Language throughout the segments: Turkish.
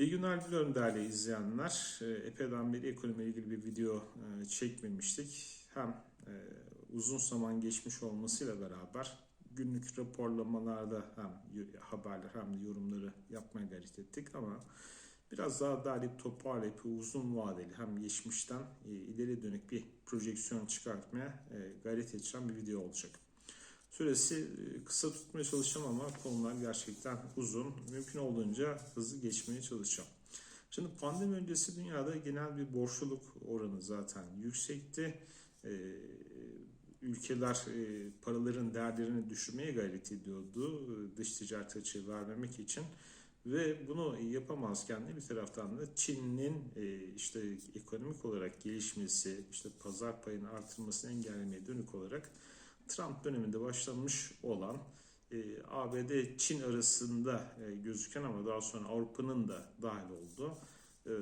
İyi günler diliyorum değerli izleyenler. Ee, Epeyden beri ekonomiyle ilgili bir video e, çekmemiştik. Hem e, uzun zaman geçmiş olmasıyla beraber günlük raporlamalarda hem haberler hem de yorumları yapmaya gayret ettik ama biraz daha derleyip toparlayıp uzun vadeli hem geçmişten e, ileri dönük bir projeksiyon çıkartmaya gayret edeceğim bir video olacak. Süresi e, kısa tutmaya çalışacağım ama konular gerçekten uzun. Mümkün olduğunca hızlı geçmeye çalışacağım. Şimdi pandemi öncesi dünyada genel bir borçluluk oranı zaten yüksekti. Ee, ülkeler e, paraların değerlerini düşürmeye gayret ediyordu e, dış ticaret açığı vermemek için. Ve bunu yapamazken de bir taraftan da Çin'in e, işte ekonomik olarak gelişmesi, işte pazar payını artırmasını engellemeye dönük olarak Trump döneminde başlamış olan e, ABD-Çin arasında e, gözüken ama daha sonra Avrupa'nın da dahil olduğu e,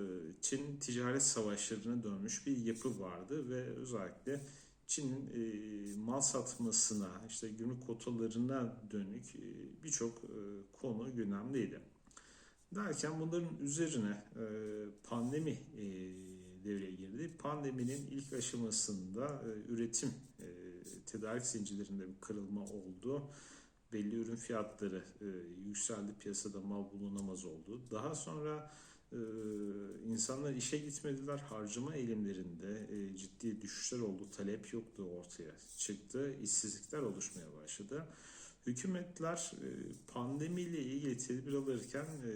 Çin ticaret savaşlarına dönmüş bir yapı vardı ve özellikle Çin'in e, mal satmasına, işte gümrük kotalarına dönük e, birçok e, konu gündemdeydi. Derken bunların üzerine e, pandemi e, devreye girdi. Pandeminin ilk aşamasında e, üretim tedarik zincirlerinde bir kırılma oldu. Belli ürün fiyatları e, yükseldi, piyasada mal bulunamaz oldu. Daha sonra e, insanlar işe gitmediler, harcama eğilimlerinde e, ciddi düşüşler oldu, talep yoktu ortaya çıktı, işsizlikler oluşmaya başladı. Hükümetler e, pandemiyle ilgili tedbir alırken e,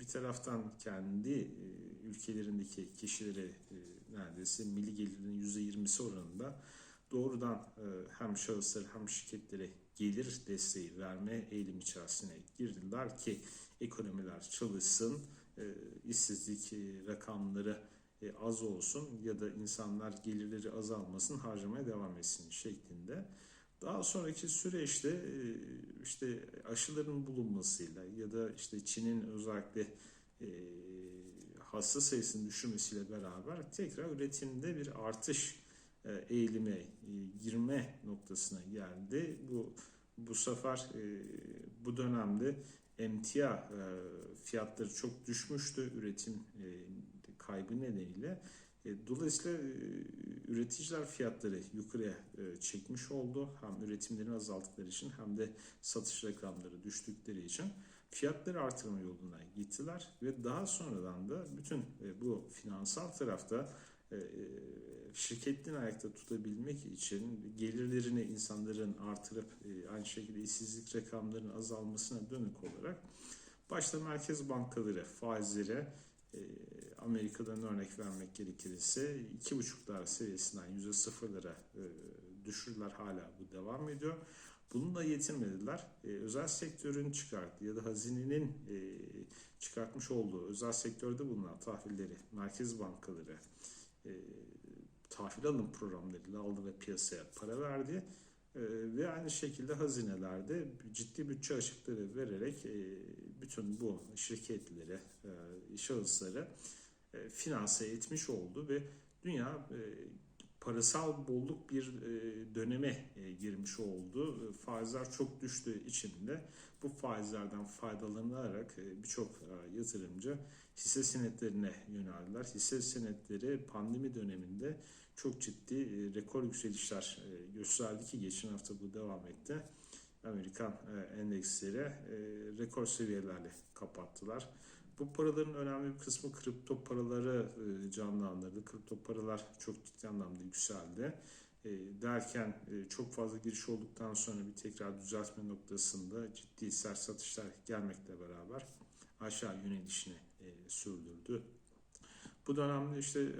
bir taraftan kendi e, ülkelerindeki kişilere neredeyse milli gelirin %20'si oranında doğrudan e, hem şahıslara hem şirketlere gelir desteği verme eğilim içerisine girdiler ki ekonomiler çalışsın, e, işsizlik e, rakamları az olsun ya da insanlar gelirleri azalmasın, harcamaya devam etsin şeklinde. Daha sonraki süreçte işte aşıların bulunmasıyla ya da işte Çin'in özellikle hasta sayısının düşürmesiyle beraber tekrar üretimde bir artış eğilime e, girme noktasına geldi. Bu bu sefer e, bu dönemde emtia e, fiyatları çok düşmüştü üretim e, kaybı nedeniyle. E, Dolayısıyla e, üreticiler fiyatları yukarıya e, çekmiş oldu. Hem üretimlerini azalttıkları için hem de satış rakamları düştükleri için fiyatları artırma yoluna gittiler ve daha sonradan da bütün e, bu finansal tarafta e, şirketlerini ayakta tutabilmek için gelirlerini insanların artırıp e, aynı şekilde işsizlik rakamlarının azalmasına dönük olarak başta merkez bankaları faizleri e, Amerika'dan örnek vermek gerekirse 2,5'lar seviyesinden %0'lara e, düşürüler hala bu devam ediyor. Bununla yetinmediler. E, özel sektörün çıkarttığı ya da hazinenin çıkartmış olduğu özel sektörde bulunan tahvilleri, merkez bankaları tahvil alım programlarıyla aldı ve piyasaya para verdi. E, ve aynı şekilde hazinelerde ciddi bütçe açıkları vererek e, bütün bu şirketlere, e, şahısları e, finanse etmiş oldu ve dünya parasal bolluk bir e, döneme e, girmiş oldu. E, Faizler çok düştüğü için de bu faizlerden faydalanarak birçok yatırımcı hisse senetlerine yöneldiler. Hisse senetleri pandemi döneminde çok ciddi rekor yükselişler gösterdi ki geçen hafta bu devam etti. Amerikan endeksleri rekor seviyelerle kapattılar. Bu paraların önemli bir kısmı kripto paraları e, canlandırdı. Kripto paralar çok ciddi anlamda yükseldi. E, derken e, çok fazla giriş olduktan sonra bir tekrar düzeltme noktasında ciddi sert satışlar gelmekle beraber aşağı yönelişini sürdürdü. Bu dönemde işte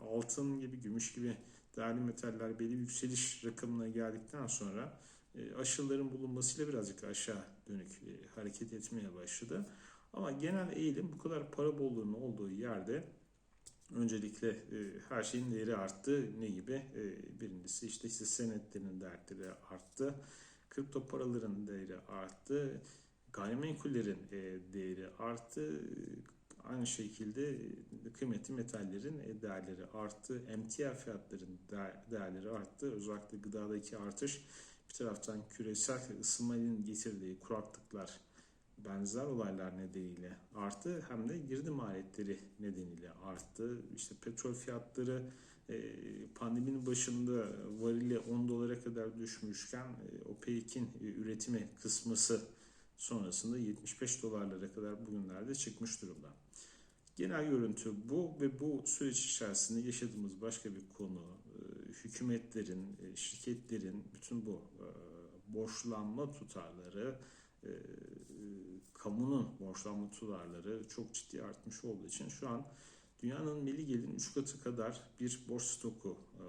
altın gibi, gümüş gibi değerli metaller belli bir yükseliş rakamına geldikten sonra aşıların bulunmasıyla birazcık aşağı dönük hareket etmeye başladı. Ama genel eğilim bu kadar para bolluğunun olduğu yerde öncelikle e, her şeyin değeri arttı. Ne gibi? E, birincisi işte hisse senetlerinin değerleri arttı. Kripto paraların değeri arttı. Gayrimenkullerin e, değeri arttı. Aynı şekilde kıymetli metallerin e, değerleri arttı. Emtia fiyatların değer- değerleri arttı. Özellikle gıdadaki artış bir taraftan küresel ısınmanın getirdiği kuraklıklar benzer olaylar nedeniyle arttı hem de girdi maliyetleri nedeniyle arttı. İşte petrol fiyatları e, pandeminin başında varili 10 dolara kadar düşmüşken e, OPEC'in e, üretimi kısması sonrasında 75 dolarlara kadar bugünlerde çıkmış durumda. Genel görüntü bu ve bu süreç içerisinde yaşadığımız başka bir konu hükümetlerin, şirketlerin bütün bu borçlanma tutarları, e, kamunun borçlanma tutarları çok ciddi artmış olduğu için şu an dünyanın milli gelirin 3 katı kadar bir borç stoku e,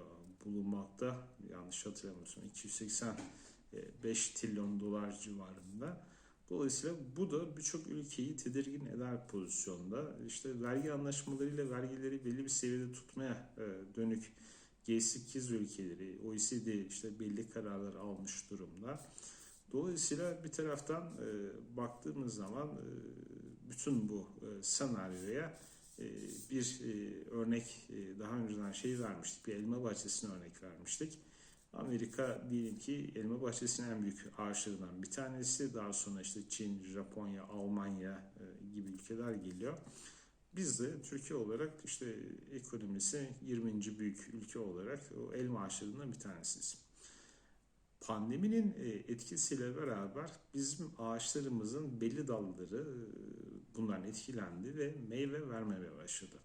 bulunmakta. Yanlış hatırlamıyorsam 285 trilyon dolar civarında. Dolayısıyla bu da birçok ülkeyi tedirgin eder pozisyonda. İşte vergi anlaşmalarıyla vergileri belli bir seviyede tutmaya e, dönük G8 ülkeleri, OECD işte belli kararlar almış durumda. Dolayısıyla bir taraftan e, baktığımız zaman e, bütün bu e, senaryoya e, bir e, örnek e, daha önceden şey vermiştik, bir elma bahçesine örnek vermiştik. Amerika diyelim ki elma bahçesinin en büyük ağaçlarından bir tanesi. Daha sonra işte Çin, Japonya, Almanya e, gibi ülkeler geliyor. Biz de Türkiye olarak işte ekonomisi 20. büyük ülke olarak o elma ağaçlarından bir tanesiyiz. Pandeminin e, etkisiyle beraber bizim ağaçlarımızın belli dalları e, bundan etkilendi ve meyve vermemeye başladı.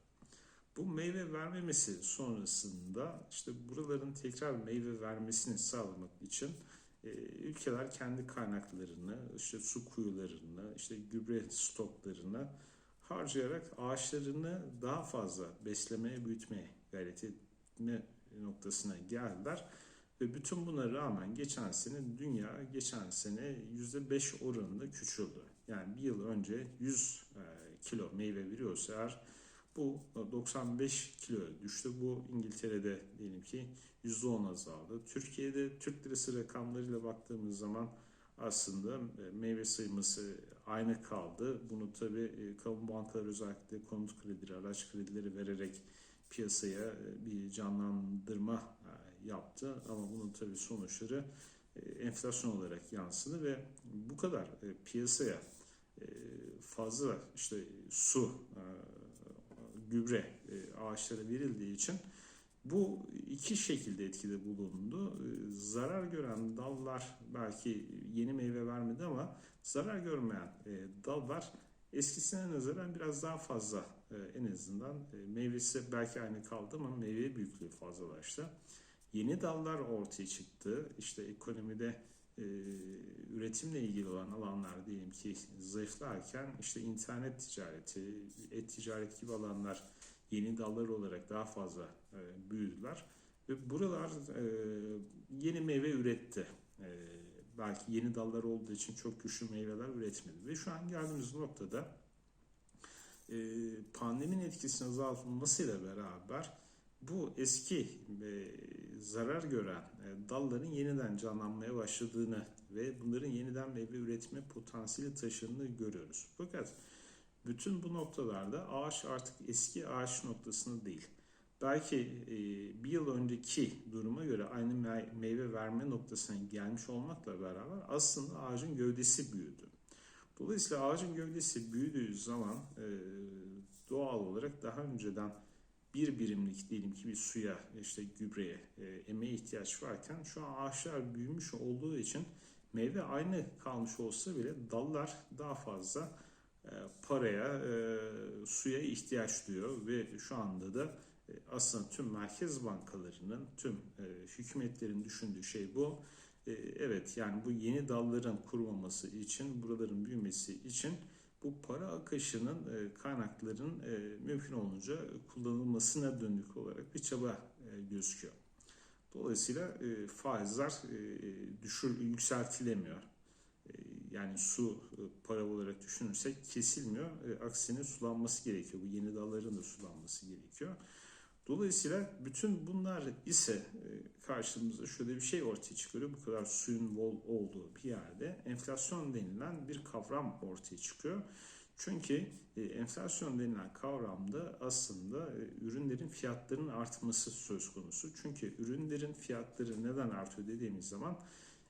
Bu meyve vermemesi sonrasında işte buraların tekrar meyve vermesini sağlamak için e, ülkeler kendi kaynaklarını, işte su kuyularını, işte gübre stoklarını harcayarak ağaçlarını daha fazla beslemeye, büyütmeye gayret etme noktasına geldiler. Ve bütün buna rağmen geçen sene dünya geçen sene %5 oranında küçüldü. Yani bir yıl önce 100 kilo meyve veriyorsa eğer bu 95 kilo düştü. Bu İngiltere'de diyelim ki %10 azaldı. Türkiye'de Türk lirası rakamlarıyla baktığımız zaman aslında meyve sayımızı aynı kaldı. Bunu tabi kamu bankaları özellikle konut kredileri, araç kredileri vererek piyasaya bir canlandırma yaptı. Ama bunun tabi sonuçları enflasyon olarak yansıdı ve bu kadar piyasaya fazla işte su gübre e, ağaçlara verildiği için bu iki şekilde etkide bulundu. E, zarar gören dallar belki yeni meyve vermedi ama zarar görmeyen e, dallar eskisine nazaran biraz daha fazla en azından meyvesi belki aynı kaldı ama meyve büyüklüğü fazlalaştı. Yeni dallar ortaya çıktı. İşte ekonomide üretimle ilgili olan alanlar diyelim ki zayıflarken işte internet ticareti, et ticareti gibi alanlar yeni dallar olarak daha fazla e, büyüdüler. Ve buralar e, yeni meyve üretti. E, belki yeni dallar olduğu için çok güçlü meyveler üretmedi. Ve şu an geldiğimiz noktada e, pandeminin etkisinin azaltılmasıyla beraber bu eski e, zarar gören e, dalların yeniden canlanmaya başladığını ve bunların yeniden meyve üretme potansiyeli taşındığını görüyoruz. Fakat bütün bu noktalarda ağaç artık eski ağaç noktasında değil. Belki e, bir yıl önceki duruma göre aynı meyve verme noktasına gelmiş olmakla beraber aslında ağacın gövdesi büyüdü. Dolayısıyla ağacın gövdesi büyüdüğü zaman e, doğal olarak daha önceden bir birimlik diyelim ki bir suya, işte gübreye, e, emeğe ihtiyaç varken şu an ağaçlar büyümüş olduğu için meyve aynı kalmış olsa bile dallar daha fazla e, paraya, e, suya ihtiyaç duyuyor ve şu anda da e, aslında tüm merkez bankalarının, tüm e, hükümetlerin düşündüğü şey bu. E, evet yani bu yeni dalların kurmaması için, buraların büyümesi için bu para akışının e, kaynakların e, mümkün olunca kullanılmasına dönük olarak bir çaba e, gözüküyor. Dolayısıyla faizler düşür yükseltilemiyor. Yani su para olarak düşünürsek kesilmiyor. Aksine sulanması gerekiyor. Bu yeni dalların da sulanması gerekiyor. Dolayısıyla bütün bunlar ise karşımıza şöyle bir şey ortaya çıkıyor. Bu kadar suyun bol olduğu bir yerde enflasyon denilen bir kavram ortaya çıkıyor. Çünkü e, enflasyon denilen kavramda aslında e, ürünlerin fiyatlarının artması söz konusu. Çünkü ürünlerin fiyatları neden artıyor dediğimiz zaman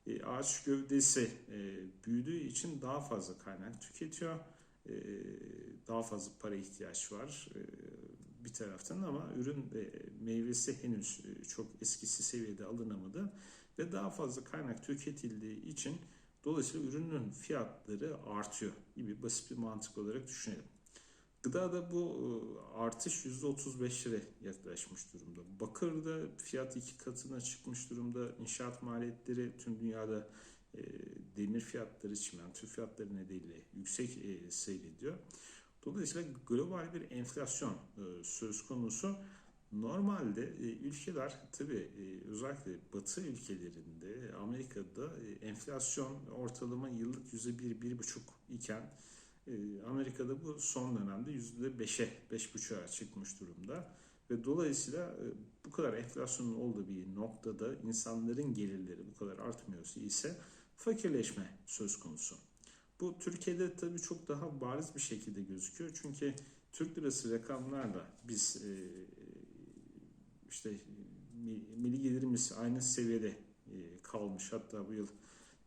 e, ağaç gövdesi e, büyüdüğü için daha fazla kaynak tüketiyor. E, daha fazla para ihtiyaç var e, bir taraftan ama ürün e, meyvesi henüz e, çok eskisi seviyede alınamadı ve daha fazla kaynak tüketildiği için dolayısıyla ürünün fiyatları artıyor gibi basit bir mantık olarak düşünelim. Gıdada bu e, artış %35'lere yaklaşmış durumda. Bakırda fiyat iki katına çıkmış durumda. İnşaat maliyetleri tüm dünyada e, demir fiyatları, çimento fiyatları nedeniyle yüksek seyrediyor. Dolayısıyla global bir enflasyon e, söz konusu. Normalde e, ülkeler tabii e, özellikle Batı ülkelerinde Amerika'da enflasyon ortalama yıllık %1-1,5 iken e, Amerika'da bu son dönemde %5'e, 5,5'a çıkmış durumda. Ve dolayısıyla bu kadar enflasyonun olduğu bir noktada insanların gelirleri bu kadar artmıyorsa ise fakirleşme söz konusu. Bu Türkiye'de tabii çok daha bariz bir şekilde gözüküyor. Çünkü Türk lirası rakamlarla biz e, işte milli gelirimiz aynı seviyede e, kalmış. Hatta bu yıl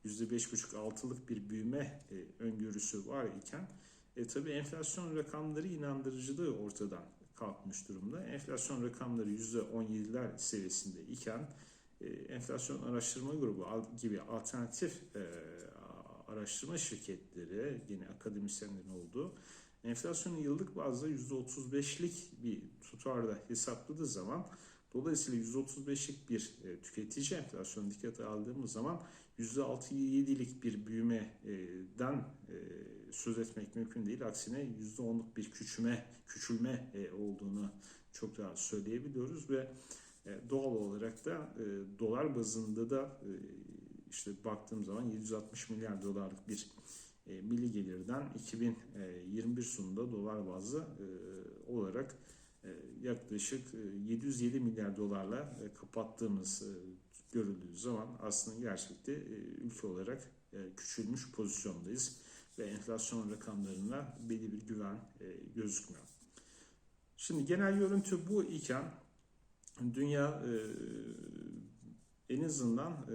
%5,5-6'lık bir büyüme e, öngörüsü var iken e, tabii enflasyon rakamları inandırıcılığı ortadan kalkmış durumda. Enflasyon rakamları %17'ler seviyesinde iken e, enflasyon araştırma grubu gibi alternatif e, araştırma şirketleri, yine akademisyenlerin olduğu enflasyonun yıllık bazda %35'lik bir tutarda hesapladığı zaman dolayısıyla %35'lik bir e, tüketici enflasyonu dikkate aldığımız zaman %6-7'lik bir büyümeden e, söz etmek mümkün değil. Aksine %10'luk bir küçülme, küçülme e, olduğunu çok rahat söyleyebiliyoruz ve doğal olarak da dolar bazında da işte baktığım zaman 760 milyar dolarlık bir milli gelirden 2021 sonunda dolar bazlı olarak yaklaşık 707 milyar dolarla kapattığımız görüldüğü zaman aslında gerçekte e, ülke olarak e, küçülmüş pozisyondayız ve enflasyon rakamlarına belli bir güven e, gözükmüyor. Şimdi genel görüntü bu iken dünya en azından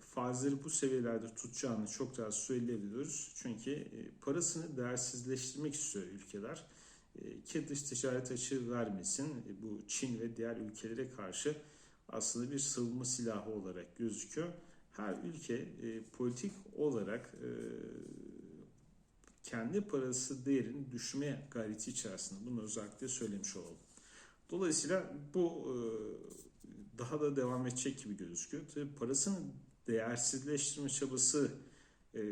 faizleri bu seviyelerde tutacağını çok daha söyleyebiliyoruz. Çünkü parasını değersizleştirmek istiyor ülkeler ki dış ticaret açığı vermesin bu Çin ve diğer ülkelere karşı aslında bir savunma silahı olarak gözüküyor. Her ülke e, politik olarak e, kendi parası değerini düşme gayreti içerisinde. Bunu özellikle söylemiş olalım. Dolayısıyla bu e, daha da devam edecek gibi gözüküyor. Tabii parasını değersizleştirme çabası e,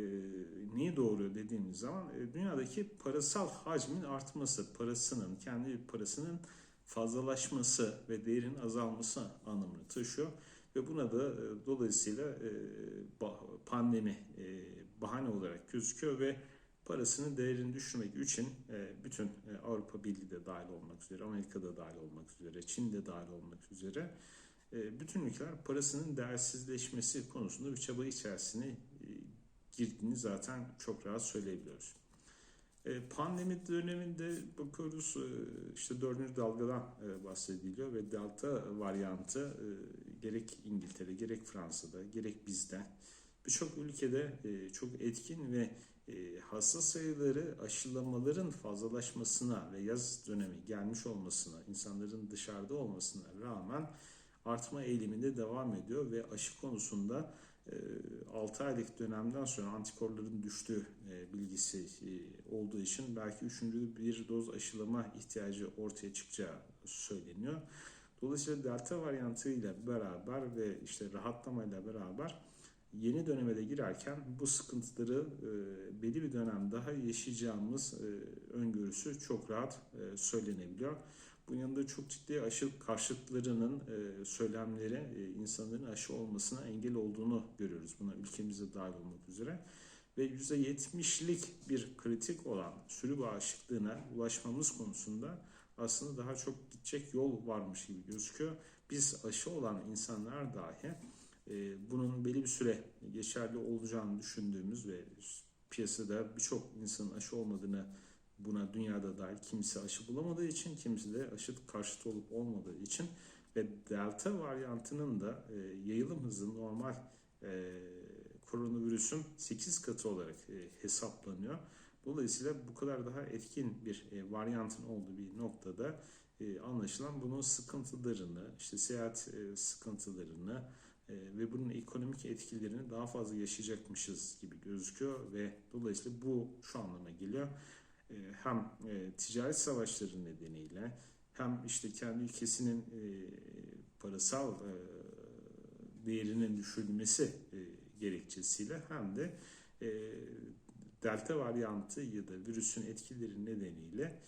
niye doğuruyor dediğimiz zaman e, dünyadaki parasal hacmin artması, parasının, kendi parasının fazlalaşması ve değerin azalması anlamını taşıyor. Ve buna da e, dolayısıyla e, pandemi e, bahane olarak gözüküyor ve parasının değerini düşürmek için bütün Avrupa Birliği de dahil olmak üzere, Amerika'da dahil olmak üzere, Çin'de dahil olmak üzere bütün ülkeler parasının değersizleşmesi konusunda bir çaba içerisine girdiğini zaten çok rahat söyleyebiliyoruz. E, pandemi döneminde bakıyoruz e, işte dördüncü dalgadan e, bahsediliyor ve delta varyantı gerek İngiltere, gerek Fransa'da, gerek bizde birçok ülkede çok etkin ve hasta sayıları aşılamaların fazlalaşmasına ve yaz dönemi gelmiş olmasına, insanların dışarıda olmasına rağmen artma eğiliminde devam ediyor ve aşı konusunda 6 aylık dönemden sonra antikorların düştüğü bilgisi olduğu için belki üçüncü bir doz aşılama ihtiyacı ortaya çıkacağı söyleniyor. Dolayısıyla delta varyantı ile beraber ve işte rahatlamayla beraber yeni döneme de girerken bu sıkıntıları belli bir dönem daha yaşayacağımız öngörüsü çok rahat söylenebiliyor. Bunun yanında çok ciddi aşı karşıtlarının e, söylemleri e, insanların aşı olmasına engel olduğunu görüyoruz. Buna ülkemize dahil olmak üzere. Ve %70'lik bir kritik olan sürü bağışıklığına ulaşmamız konusunda aslında daha çok gidecek yol varmış gibi gözüküyor. Biz aşı olan insanlar dahi e, bunun belli bir süre geçerli olacağını düşündüğümüz ve piyasada birçok insanın aşı olmadığını buna dünyada dahil kimisi aşı bulamadığı için kimisi de aşı karşıt olup olmadığı için ve delta varyantının da e, yayılım hızı normal e, koronavirüsün 8 katı olarak e, hesaplanıyor. Dolayısıyla bu kadar daha etkin bir e, varyantın olduğu bir noktada e, anlaşılan bunun sıkıntılarını, işte seyahat e, sıkıntılarını e, ve bunun ekonomik etkilerini daha fazla yaşayacakmışız gibi gözüküyor ve dolayısıyla bu şu anlama geliyor. E, hem e, ticaret savaşları nedeniyle hem işte kendi ülkesinin e, parasal değerinin düşürülmesi gerekçesiyle hem de delta varyantı ya da virüsün etkileri nedeniyle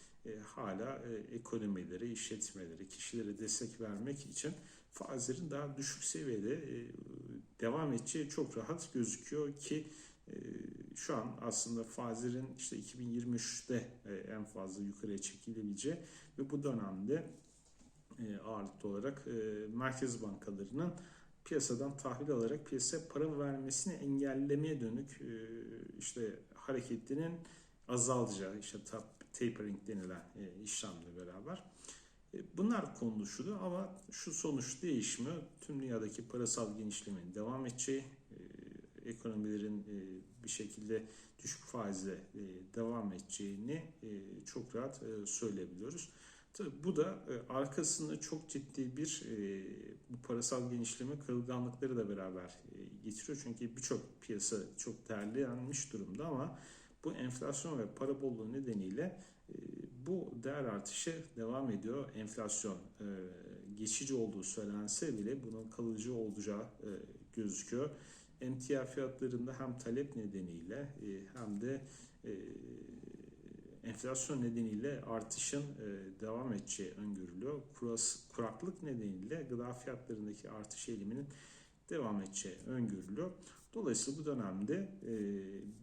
hala ekonomilere, işletmelere, kişilere destek vermek için faizlerin daha düşük seviyede devam edeceği çok rahat gözüküyor ki şu an aslında faizlerin işte 2023'te e, en fazla yukarıya çekilebileceği ve bu dönemde e, ağırlıklı olarak e, merkez bankalarının piyasadan tahvil alarak piyasaya para vermesini engellemeye dönük işte hareketinin azalacağı işte tapering denilen işlemle beraber bunlar konuşuluyor ama şu sonuç değişmiyor. Tüm dünyadaki parasal genişlemenin devam edeceği, ekonomilerin e, bir şekilde düşük faizle e, devam edeceğini e, çok rahat söyleyebiliyoruz. Tabii bu da arkasında çok ciddi bir bu parasal genişleme kırılganlıkları da beraber getiriyor. Çünkü birçok piyasa çok değerlenmiş durumda ama bu enflasyon ve para bolluğu nedeniyle bu değer artışı devam ediyor. Enflasyon geçici olduğu söylense bile bunun kalıcı olacağı gözüküyor. Emtia fiyatlarında hem talep nedeniyle e, hem de e, enflasyon nedeniyle artışın e, devam edeceği öngörülüyor. Kuraklık nedeniyle gıda fiyatlarındaki artış eğiliminin devam edeceği öngörülüyor. Dolayısıyla bu dönemde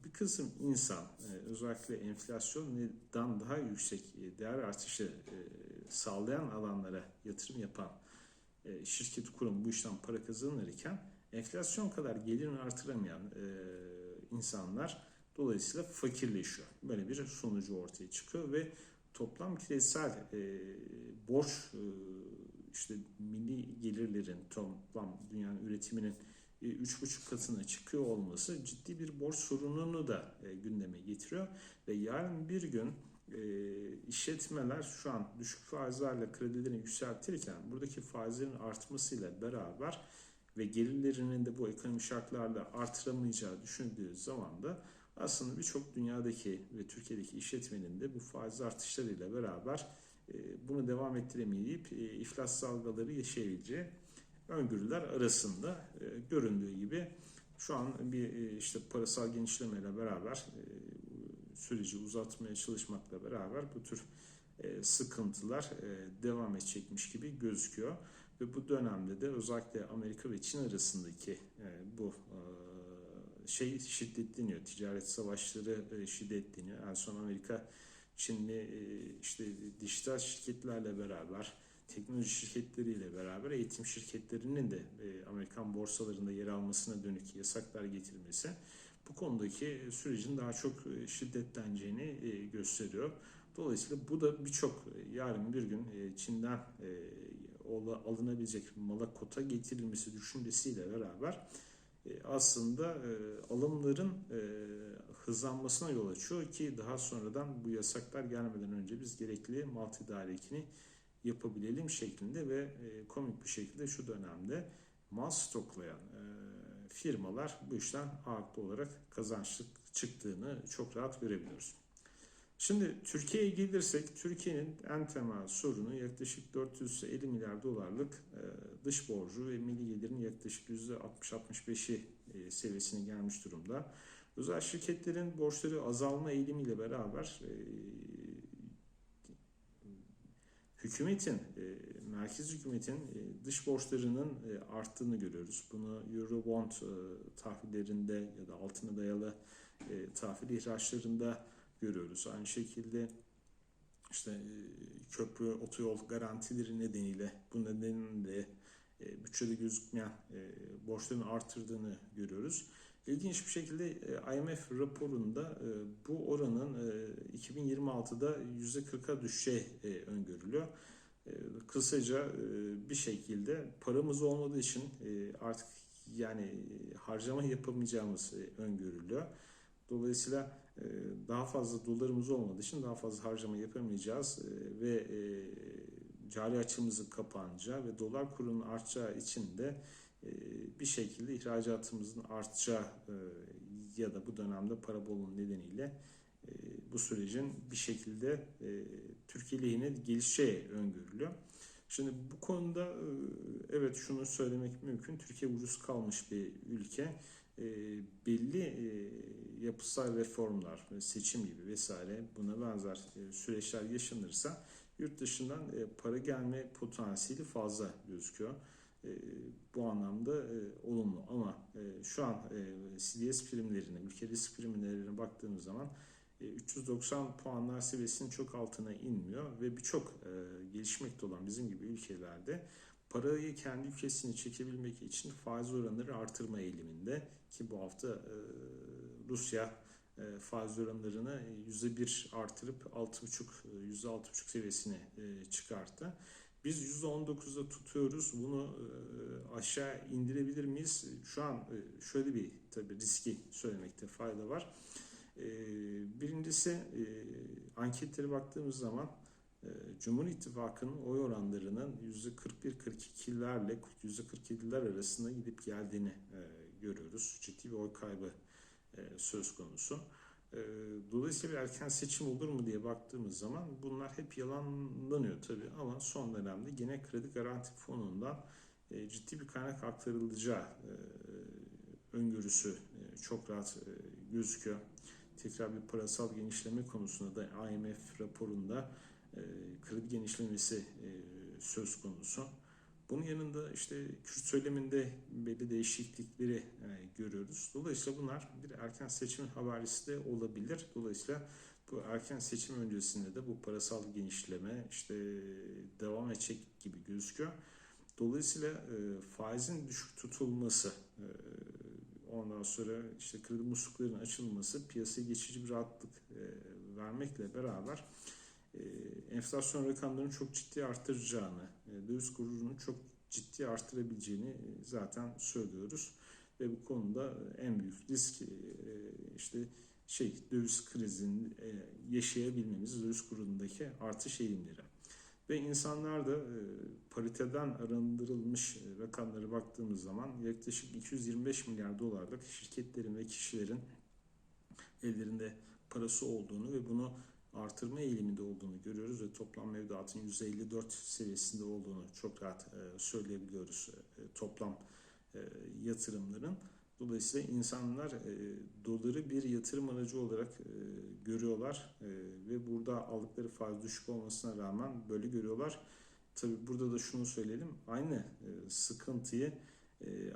bir kısım insan özellikle enflasyondan daha yüksek değer artışı sağlayan alanlara yatırım yapan şirket kurum bu işten para kazanırken enflasyon kadar gelirini artıramayan e, insanlar dolayısıyla fakirleşiyor. Böyle bir sonucu ortaya çıkıyor ve toplam küresel e, borç e, işte milli gelirlerin toplam dünyanın üretiminin 3,5 katına çıkıyor olması ciddi bir borç sorununu da e, gündeme getiriyor ve yarın bir gün e, işletmeler şu an düşük faizlerle kredilerini yükseltirken buradaki faizlerin artmasıyla beraber ve gelirlerinin de bu ekonomi şartlarla artıramayacağı düşündüğü zaman da aslında birçok dünyadaki ve Türkiye'deki işletmenin de bu faiz artışlarıyla beraber e, bunu devam ettiremeyip iflas dalgaları yaşayabileceği öngörüler arasında e, göründüğü gibi şu an bir e, işte parasal genişlemeyle beraber e, süreci uzatmaya çalışmakla beraber bu tür e, sıkıntılar e, devam edecekmiş gibi gözüküyor. Ve bu dönemde de özellikle Amerika ve Çin arasındaki e, bu e, şey şiddetleniyor. Ticaret savaşları e, şiddetleniyor. En son Amerika Çinli e, işte dijital şirketlerle beraber teknoloji şirketleriyle beraber eğitim şirketlerinin de e, Amerikan borsalarında yer almasına dönük yasaklar getirmesi bu konudaki sürecin daha çok e, şiddetleneceğini e, gösteriyor. Dolayısıyla bu da birçok yarın bir gün Çin'den alınabilecek mala kota getirilmesi düşüncesiyle beraber aslında alımların hızlanmasına yol açıyor ki daha sonradan bu yasaklar gelmeden önce biz gerekli mal tedarikini yapabilelim şeklinde ve e, komik bir şekilde şu dönemde mal stoklayan e, firmalar bu işten ağırlıklı olarak kazançlı çıktığını çok rahat görebiliyoruz. Şimdi Türkiye'ye gelirsek Türkiye'nin en temel sorunu yaklaşık 450 milyar dolarlık e, dış borcu ve milli gelirin yaklaşık %60-65'i seviyesine gelmiş durumda. Özel şirketlerin borçları azalma eğilimiyle beraber hükümetin, e, merkez hükümetin e, dış borçlarının e, arttığını görüyoruz. Bunu Eurobond e, tahvillerinde ya da altına dayalı e, tahvil ihraçlarında görüyoruz. Aynı şekilde işte e, köprü, otoyol garantileri nedeniyle bu nedenle e, bütçede gözükmeyen e, borçların artırdığını görüyoruz. İlginç bir şekilde IMF raporunda bu oranın 2026'da %40'a düşeceği öngörülüyor. Kısaca bir şekilde paramız olmadığı için artık yani harcama yapamayacağımız öngörülüyor. Dolayısıyla daha fazla dolarımız olmadığı için daha fazla harcama yapamayacağız e, ve e, cari açımızın kapanacağı ve dolar kurunun artacağı için de e, bir şekilde ihracatımızın artacağı e, ya da bu dönemde para bolluğu nedeniyle bu sürecin bir şekilde Türkiye lehine gelişeceği öngörülüyor. Şimdi bu konuda evet şunu söylemek mümkün. Türkiye ucuz kalmış bir ülke. E, belli e, yapısal reformlar, seçim gibi vesaire buna benzer e, süreçler yaşanırsa yurt dışından e, para gelme potansiyeli fazla gözüküyor. E, bu anlamda e, olumlu ama e, şu an e, CDS primlerine, ülke risk primlerine baktığımız zaman e, 390 puanlar seviyesinin çok altına inmiyor ve birçok e, gelişmekte olan bizim gibi ülkelerde parayı kendi ülkesine çekebilmek için faiz oranları artırma eğiliminde ki bu hafta e, Rusya e, faiz oranlarını %1 artırıp 6,5 %6,5 seviyesine e, çıkarttı. Biz %19'da tutuyoruz. Bunu aşağı indirebilir miyiz? Şu an şöyle bir tabii riski söylemekte fayda var. Birincisi anketlere baktığımız zaman Cumhur İttifakı'nın oy oranlarının %41-42'lerle %47'ler arasında gidip geldiğini e, görüyoruz. Ciddi bir oy kaybı e, söz konusu. E, dolayısıyla bir erken seçim olur mu diye baktığımız zaman bunlar hep yalanlanıyor tabii ama son dönemde gene kredi garanti fonundan ciddi bir kaynak aktarılacağı öngörüsü çok rahat gözüküyor. Tekrar bir parasal genişleme konusunda da IMF raporunda kredi genişlemesi e, söz konusu. Bunun yanında işte Kürt söyleminde belli değişiklikleri e, görüyoruz. Dolayısıyla bunlar bir erken seçim habercisi de olabilir. Dolayısıyla bu erken seçim öncesinde de bu parasal genişleme işte devam edecek gibi gözüküyor. Dolayısıyla e, faizin düşük tutulması, e, ondan sonra işte kredi musluklarının açılması piyasaya geçici bir rahatlık e, vermekle beraber e, enflasyon rakamlarını çok ciddi arttıracağını, e, döviz kurunun çok ciddi arttırabileceğini e, zaten söylüyoruz. Ve bu konuda en büyük risk işte şey döviz krizini yaşayabilmemiz, döviz kurundaki artış eğilimleri. Ve insanlar da pariteden arındırılmış rakamlara baktığımız zaman yaklaşık 225 milyar dolarlık şirketlerin ve kişilerin ellerinde parası olduğunu ve bunu artırma eğiliminde olduğunu görüyoruz ve toplam mevduatın %54 seviyesinde olduğunu çok rahat e, söyleyebiliyoruz e, toplam e, yatırımların. Dolayısıyla insanlar doları bir yatırım aracı olarak görüyorlar ve burada aldıkları faiz düşük olmasına rağmen böyle görüyorlar. Tabi burada da şunu söyleyelim aynı sıkıntıyı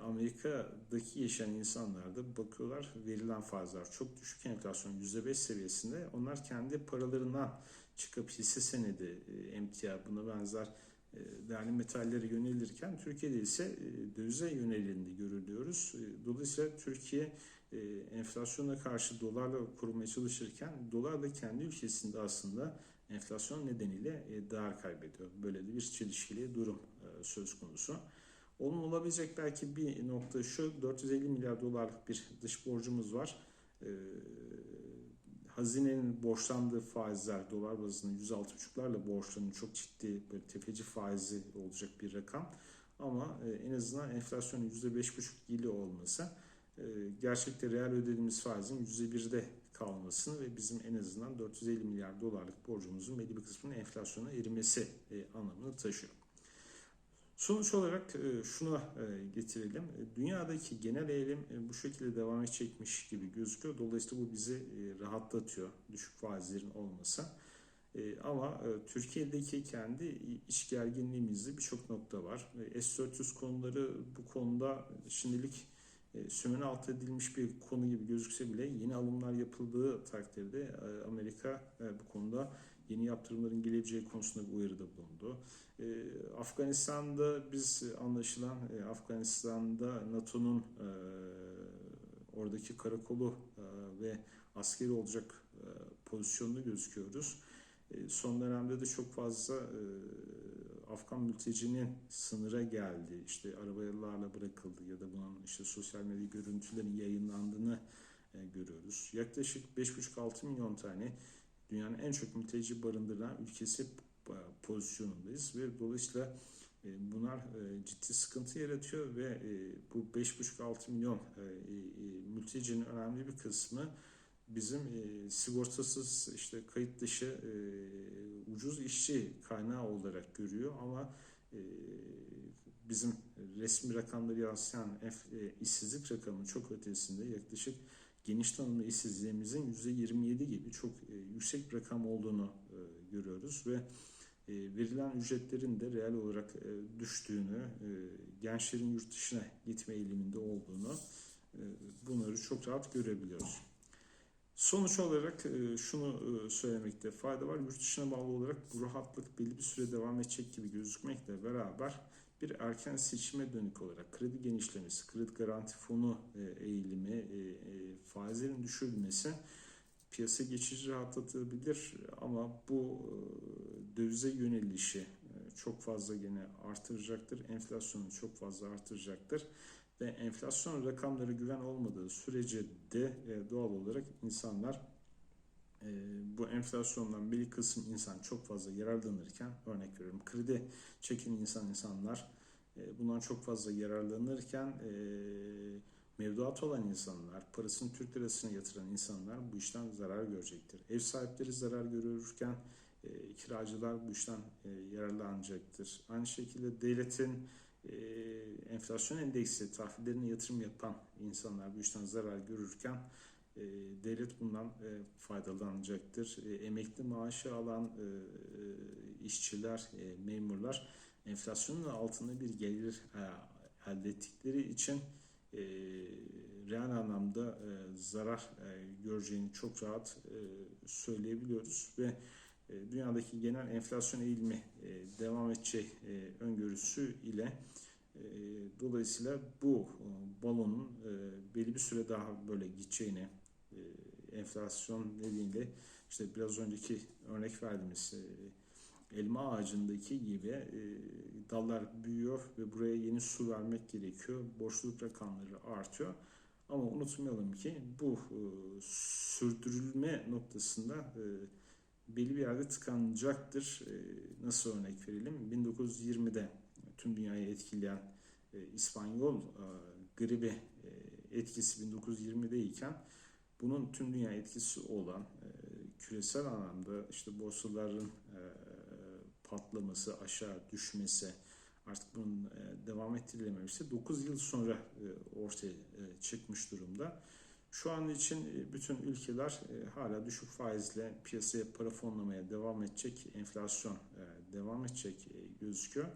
Amerika'daki yaşayan insanlar da bakıyorlar verilen faizler çok düşük enflasyon %5 seviyesinde. Onlar kendi paralarından çıkıp hisse senedi, emtia buna benzer değerli metallere yönelirken Türkiye'de ise dövize yönelildiğini görülüyoruz. Dolayısıyla Türkiye enflasyona karşı dolarla korumaya çalışırken dolar da kendi ülkesinde aslında enflasyon nedeniyle değer kaybediyor. Böyle de bir çelişkili durum söz konusu. Onun olabilecek belki bir nokta şu 450 milyar dolarlık bir dış borcumuz var. Ee, hazinenin borçlandığı faizler dolar bazında 106,5'larla borçlanın çok ciddi böyle tefeci faizi olacak bir rakam. Ama e, en azından enflasyonun %5,5 gibi olması e, gerçekte reel ödediğimiz faizin %1'de kalmasını ve bizim en azından 450 milyar dolarlık borcumuzun belli bir kısmının enflasyona erimesi e, anlamını taşıyor. Sonuç olarak e, şuna e, getirelim. E, dünyadaki genel eğilim bu şekilde devam edecekmiş gibi gözüküyor. Dolayısıyla bu bizi rahatlatıyor düşük faizlerin olması. Ama Türkiye'deki kendi iç gerginliğimizde birçok nokta var. S-400 konuları bu konuda şimdilik sümene alt edilmiş bir konu gibi gözükse bile yeni alımlar yapıldığı takdirde Amerika bu konuda yeni yaptırımların gelebileceği konusunda bir uyarıda bulundu. E, Afganistan'da biz anlaşılan e, Afganistan'da NATO'nun e, oradaki karakolu e, ve askeri olacak e, pozisyonda gözüküyoruz. E, son dönemde de çok fazla e, Afgan mültecinin sınıra geldi, işte arabalarla bırakıldı ya da bunun işte sosyal medya görüntülerin yayınlandığını e, görüyoruz. Yaklaşık 5,5-6 milyon tane dünyanın en çok mülteci barındıran ülkesi e, pozisyonundayız. Ve dolayısıyla e, bunlar e, ciddi sıkıntı yaratıyor ve bu 5,5-6 milyon mültecinin önemli bir kısmı bizim sigortasız işte kayıt dışı ucuz işçi kaynağı olarak görüyor. Ama bizim resmi rakamları yansıyan işsizlik rakamının çok ötesinde yaklaşık geniş tanımlı işsizliğimizin %27 gibi çok e, yüksek bir rakam olduğunu e, görüyoruz ve e, verilen ücretlerin de reel olarak düştüğünü, gençlerin yurt dışına gitme eğiliminde olduğunu bunları çok rahat görebiliyoruz. Sonuç olarak şunu söylemekte fayda var. Yurt dışına bağlı olarak bu rahatlık belli bir süre devam edecek gibi gözükmekle beraber bir erken seçime dönük olarak kredi genişlemesi, kredi garanti fonu e, eğilimi, e, e, faizlerin düşürülmesi piyasa geçici rahatlatabilir ama bu dövize yönelişi çok fazla gene artıracaktır. Enflasyonu çok fazla artıracaktır ve enflasyon rakamları güven olmadığı sürece de doğal olarak insanlar e, bu enflasyondan bir kısım insan çok fazla yararlanırken örnek veriyorum kredi çeken insan insanlar e, bundan çok fazla yararlanırken e, mevduat olan insanlar, parasını Türk lirasına yatıran insanlar bu işten zarar görecektir. Ev sahipleri zarar görürken e, kiracılar bu işten e, yararlanacaktır. Aynı şekilde devletin e, enflasyon endeksi tahvillerine yatırım yapan insanlar bu işten zarar görürken e, devlet bundan e, faydalanacaktır. E, emekli maaşı alan e, e, işçiler, memurlar enflasyonun altında bir gelir e, elde ettikleri için e, anlamda zarar göreceğini çok rahat söyleyebiliyoruz ve dünyadaki genel enflasyon eğilimi devam edeceği e, öngörüsü ile dolayısıyla bu balonun e, belli bir süre daha böyle gideceğini enflasyon nedeniyle işte biraz önceki örnek verdiğimiz e, elma ağacındaki gibi e, dallar büyüyor ve buraya yeni su vermek gerekiyor. Boşluk rakamları artıyor. Ama unutmayalım ki bu e, sürdürülme noktasında belli bir yerde tıkanacaktır. Nasıl örnek verelim? 1920'de tüm dünyayı etkileyen İspanyol gribi etkisi 1920'de iken bunun tüm dünya etkisi olan e, küresel anlamda işte borsaların e, patlaması, aşağı düşmesi, artık bunun e, devam ettirilememesi 9 yıl sonra e, ortaya çıkmış durumda. Şu an için bütün ülkeler hala düşük faizle piyasaya para fonlamaya devam edecek, enflasyon devam edecek gözüküyor.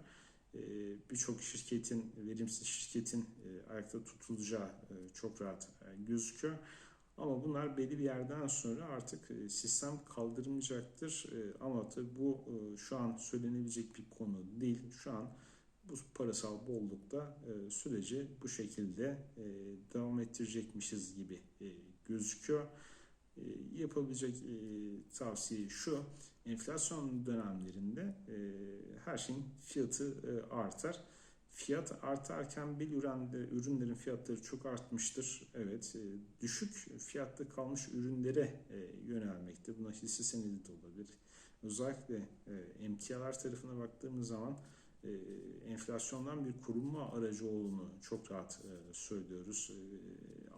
Birçok şirketin, verimsiz şirketin ayakta tutulacağı çok rahat gözüküyor. Ama bunlar belli bir yerden sonra artık e, sistem kaldırmayacaktır. E, Ama tabii bu e, şu an söylenebilecek bir konu değil. Şu an bu parasal bollukta süreci bu şekilde devam ettirecekmişiz gibi gözüküyor. Yapabilecek tavsiye şu, enflasyon dönemlerinde her şeyin fiyatı artar. Fiyat artarken bir üründe, ürünlerin fiyatları çok artmıştır. Evet, e, düşük fiyatta kalmış ürünlere e, yönelmekte. Buna hisse senedi de olabilir. Özellikle e, emtialar tarafına baktığımız zaman enflasyondan bir korunma aracı olduğunu çok rahat söylüyoruz.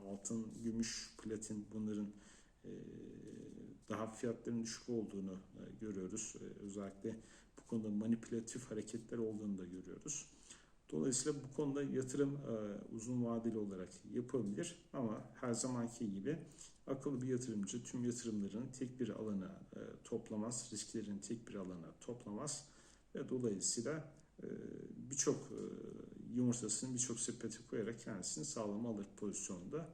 Altın, gümüş, platin bunların daha fiyatların düşük olduğunu görüyoruz. Özellikle bu konuda manipülatif hareketler olduğunu da görüyoruz. Dolayısıyla bu konuda yatırım e, uzun vadeli olarak yapabilir ama her zamanki gibi akıllı bir yatırımcı tüm yatırımların tek bir alana e, toplamaz, risklerin tek bir alana toplamaz ve dolayısıyla e, birçok e, yumurtasını birçok sepete koyarak kendisini sağlama alır pozisyonda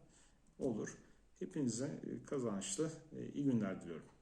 olur. Hepinize e, kazançlı e, iyi günler diliyorum.